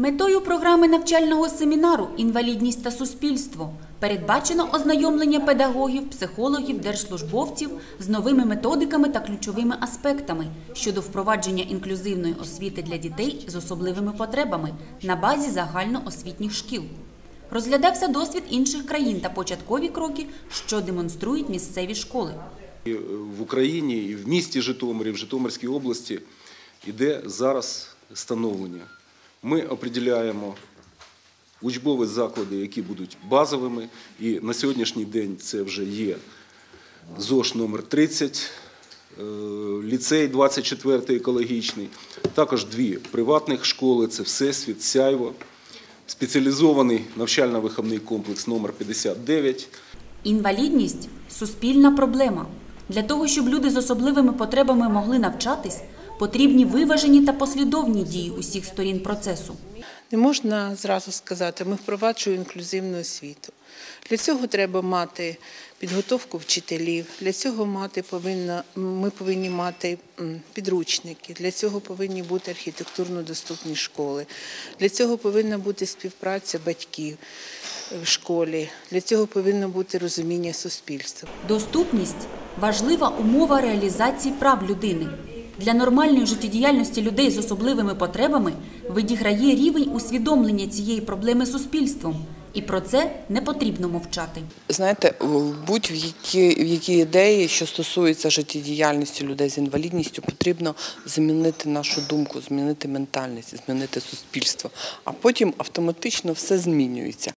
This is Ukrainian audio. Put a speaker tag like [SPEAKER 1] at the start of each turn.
[SPEAKER 1] Метою програми навчального семінару Інвалідність та суспільство передбачено ознайомлення педагогів, психологів, держслужбовців з новими методиками та ключовими аспектами щодо впровадження інклюзивної освіти для дітей з особливими потребами на базі загальноосвітніх шкіл. Розглядався досвід інших країн та початкові кроки, що демонструють місцеві школи.
[SPEAKER 2] І в Україні, і в місті Житомирі, в Житомирській області йде зараз становлення. Ми определяємо учбові заклади, які будуть базовими, і на сьогоднішній день це вже є ЗОШ номер 30, е, ліцей 24 екологічний, також дві приватних школи це Всесвіт, Сяйво, спеціалізований навчально-виховний комплекс номер 59
[SPEAKER 1] Інвалідність суспільна проблема. Для того, щоб люди з особливими потребами могли навчатись, потрібні виважені та послідовні дії усіх сторін процесу.
[SPEAKER 3] Не можна зразу сказати, ми впроваджуємо інклюзивну освіту. Для цього треба мати підготовку вчителів, для цього мати повинна, ми повинні мати підручники, для цього повинні бути архітектурно доступні школи, для цього повинна бути співпраця батьків в школі, для цього повинно бути розуміння суспільства.
[SPEAKER 1] Доступність важлива умова реалізації прав людини. Для нормальної життєдіяльності людей з особливими потребами відіграє рівень усвідомлення цієї проблеми суспільством, і про це не потрібно мовчати.
[SPEAKER 4] Знаєте, будь-в які, в які ідеї, що стосуються життєдіяльності людей з інвалідністю, потрібно змінити нашу думку, змінити ментальність, змінити суспільство. А потім автоматично все змінюється.